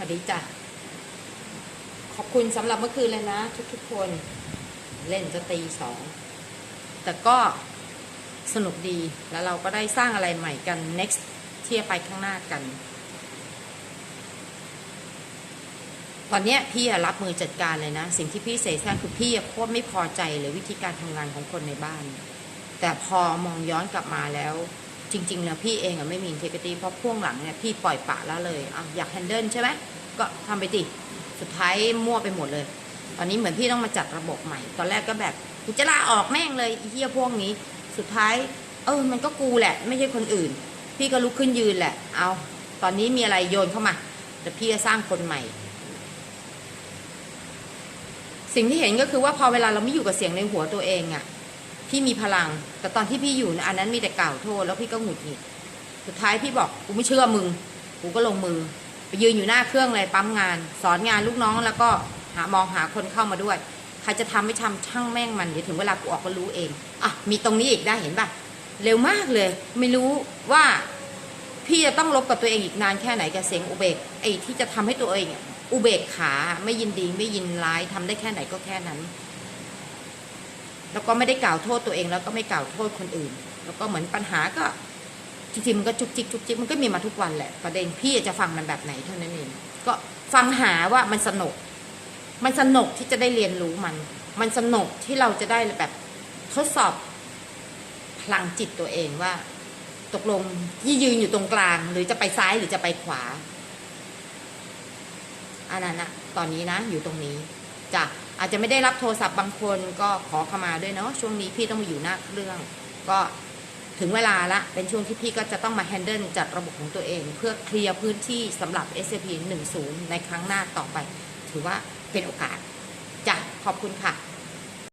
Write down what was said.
วัสดีจ้ะ ขอบคุณสำหรับเมื่อคืนเลยนะ ทุกๆคน เล่นจะตีสอง แต่ก็สนุกดีแล้วเราก็ได้สร้างอะไรใหม่กัน next เที่จะไปข้างหน้ากัน ตอนนี้พี่อะรับมือจัดการเลยนะ สิ่งที่พี่เสแสร้งคือพี่โคตรไม่พอใจเลยวิธีการทำงานของคนในบ้าน แต่พอมองย้อนกลับมาแล้ว จริง ๆ แล้วพี่เองอะไม่มี integrity เพราะพ่วงหลังเนี่ยพี่ปล่อยปละละเลยอะอยาก handle ใช่ไหมก็ทำไปดิสุดท้ายมั่วไปหมดเลย ตอนนี้เหมือนพี่ต้องมาจัดระบบใหม่ ตอนแรกก็แบบกูจะลาออกแม่งเลยเฮียพวกนี้ สุดท้าย เออ มันก็กูแหละ ไม่ใช่คนอื่น พี่ก็ลุกขึ้นยืนแหละ เอา ตอนนี้มีอะไรโยนเข้ามา แต่พี่จะสร้างคนใหม่ สิ่งที่เห็นก็คือว่าพอเวลาเราไม่อยู่กับเสียงในหัวตัวเองอะ พี่มีพลัง แต่ตอนที่พี่อยู่นยอันนั้นมีแต่กล่าวโทษแล้วพี่ก็หงุดหงิด สุดท้ายพี่บอกกูไม่เชื่อมึง กูก็ลงมือ ไปยืนอยู่หน้าเครื่องเลยปั๊มงาน สอนงานลูกน้องแล้วก็หามองหาคนเข้ามาด้วย ใครจะทำไม่ทำช่างแม่งมันเดี๋ยวถึงเวลากูออกก็รู้เองอะมีตรงนี้อีกได้เห็นปะเร็วมากเลย ไม่รู้ว่าพี่จะต้องลบกับตัวเองอีกนานแค่ไหนกับเสียงอุเบกไอ้ที่จะทำให้ตัวเองอุเบกขาไม่ยินดีไม่ยินร้ายทำได้แค่ไหนก็แค่นั้น แล้วก็ไม่ได้กล่าวโทษตัวเอง แล้วก็ไม่กล่าวโทษคนอื่น แล้วก็เหมือนปัญหาก็จริงๆมันก็จุกจิกจุกจิกมันก็มีมาทุกวันแหละ ประเด็นพี่จะฟังมันแบบไหนเท่านั้นเองก็ฟังหาว่ามันสนุก มันสนุกที่จะได้เรียนรู้มัน มันสนุกที่เราจะได้แบบทดสอบพลังจิตตัวเองว่า ตกลงที่ยืนอยู่ตรงกลาง หรือจะไปซ้ายหรือจะไปขวาอันนั้นนะตอนนี้นะอยู่ตรงนี้ จ้ะอาจจะไม่ได้รับโทรศัพท์บางคนก็ขอขมาด้วยเนาะช่วงนี้พี่ต้องมาอยู่หน้าเครื่อง ก็ถึงเวลาละเป็นช่วงที่พี่ก็จะต้องมาแฮนเดิลจัดระบบของตัวเอง เพื่อเคลียร์พื้นที่สำหรับ SAP 10ในครั้งหน้าต่อไป ถือว่าเป็นโอกาสจ้ะขอบคุณค่ะ